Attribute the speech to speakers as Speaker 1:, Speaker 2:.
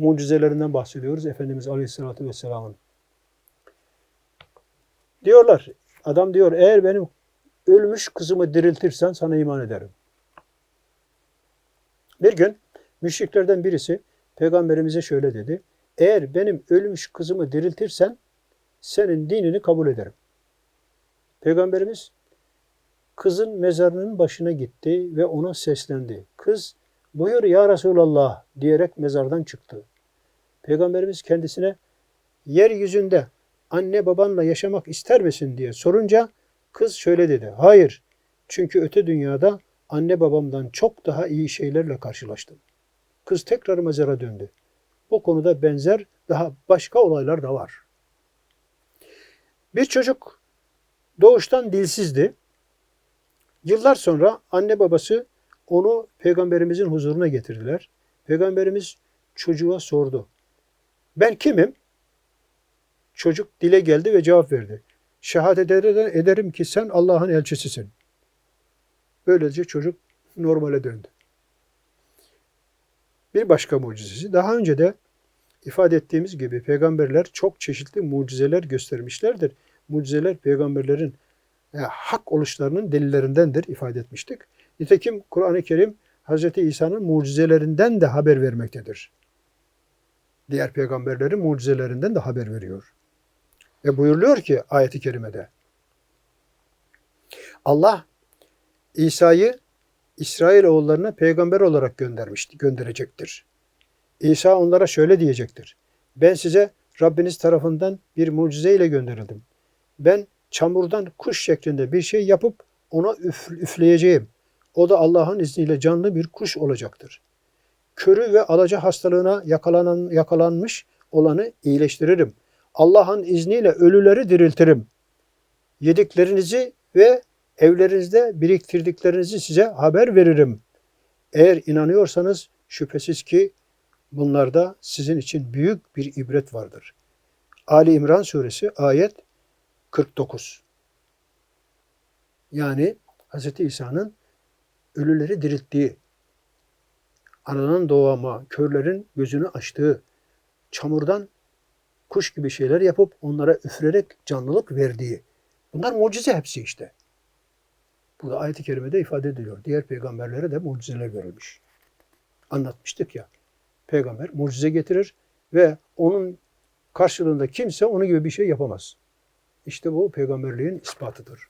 Speaker 1: mucizelerinden bahsediyoruz Efendimiz Aleyhisselatü Vesselam'ın. Diyorlar, adam diyor eğer benim ölmüş kızımı diriltirsen sana iman ederim. Bir gün müşriklerden birisi peygamberimize şöyle dedi. Eğer benim ölmüş kızımı diriltirsen senin dinini kabul ederim. Peygamberimiz kızın mezarının başına gitti ve ona seslendi. Kız buyur ya Resulallah diyerek mezardan çıktı. Peygamberimiz kendisine yeryüzünde anne babanla yaşamak ister misin diye sorunca kız şöyle dedi. Hayır çünkü öte dünyada anne babamdan çok daha iyi şeylerle karşılaştım. Kız tekrar mezara döndü. Bu konuda benzer daha başka olaylar da var. Bir çocuk doğuştan dilsizdi. Yıllar sonra anne babası onu peygamberimizin huzuruna getirdiler. Peygamberimiz çocuğa sordu. Ben kimim? Çocuk dile geldi ve cevap verdi. Şehadet eder- ederim ki sen Allah'ın elçisisin. Böylece çocuk normale döndü. Bir başka mucizesi. Daha önce de ifade ettiğimiz gibi peygamberler çok çeşitli mucizeler göstermişlerdir. Mucizeler peygamberlerin e, hak oluşlarının delillerindendir ifade etmiştik. Nitekim Kur'an-ı Kerim Hz. İsa'nın mucizelerinden de haber vermektedir. Diğer peygamberlerin mucizelerinden de haber veriyor. Ve buyuruluyor ki ayeti kerimede Allah İsa'yı İsrail oğullarına peygamber olarak göndermişti, gönderecektir. İsa onlara şöyle diyecektir. Ben size Rabbiniz tarafından bir mucize ile gönderildim. Ben çamurdan kuş şeklinde bir şey yapıp ona üf- üfleyeceğim. O da Allah'ın izniyle canlı bir kuş olacaktır. Körü ve alaca hastalığına yakalanan, yakalanmış olanı iyileştiririm. Allah'ın izniyle ölüleri diriltirim. Yediklerinizi ve evlerinizde biriktirdiklerinizi size haber veririm. Eğer inanıyorsanız şüphesiz ki bunlarda sizin için büyük bir ibret vardır. Ali İmran suresi ayet 49. Yani Hz. İsa'nın ölüleri dirilttiği, anadan doğama, körlerin gözünü açtığı, çamurdan kuş gibi şeyler yapıp onlara üfürerek canlılık verdiği. Bunlar mucize hepsi işte. Bu da ayet-i kerimede ifade ediliyor. Diğer peygamberlere de mucizeler verilmiş. Anlatmıştık ya. Peygamber mucize getirir ve onun karşılığında kimse onun gibi bir şey yapamaz. İşte bu peygamberliğin ispatıdır.